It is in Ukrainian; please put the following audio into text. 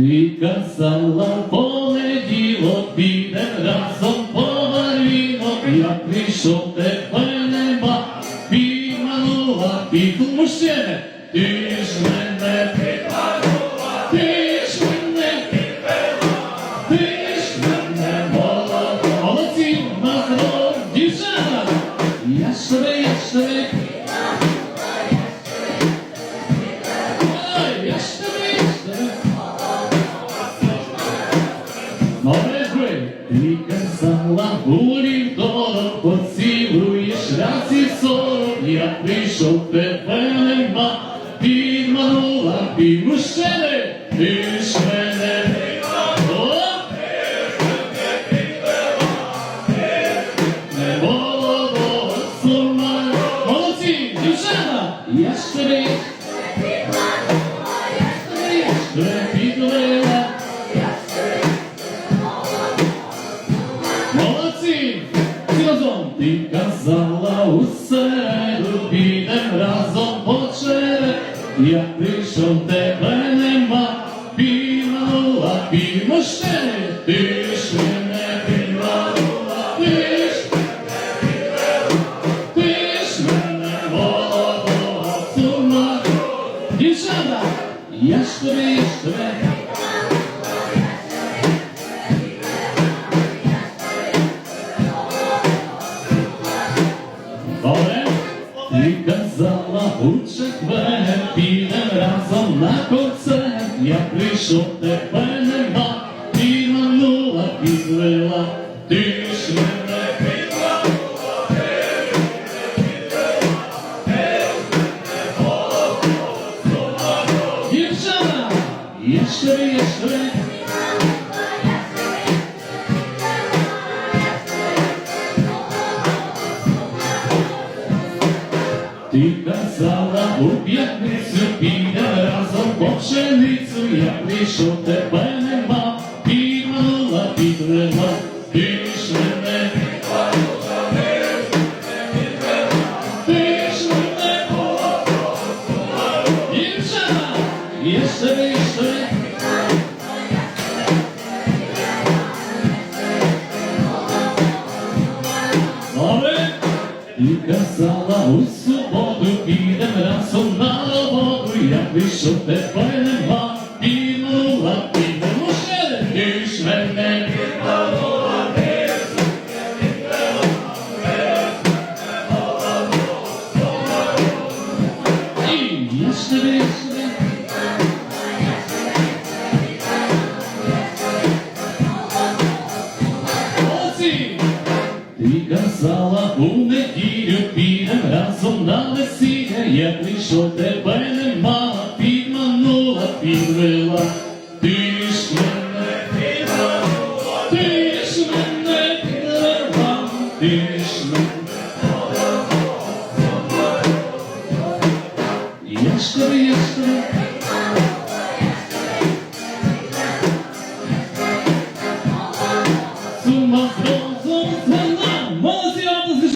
Ти казала понеділок, піде разом по варінок, я прийшов тебе нема, піманула піку мужчини, ти ж мене Ти казала, у вівторок поцілуєш раз і сорок, я прийшов, тебе нема, підманула пів мужчини, ти мене підманула, не молодого сума. Молодці, дівчата, я ж казала у середу, підем разом по черед. Я прийшов, тебе нема, пійманула пів мужчини, ти мене пійманула, ти ж мене підвела, мене молодого сума. Дівчата, я ж тобі, я. Прийшов, тебе нема, підвела, ти ж мене підманула, ти ж мене підвела, ти мене я ж тобі, я Ти казала у п'ятницю піде разом по пшеницю, я прийшов, тебе нема, підманула, підвела, ти ж мене підвела, ти ж мене ще, ще. Ти казала у суботу, підем разом на роботу, я прийшов, тебе нема, пінула, пінула, ще, ти ж мене підманула, ти І я ж тебе, казала, у неділю підем разом на весілля, як прийшов, тебе нема, підманула, підвела.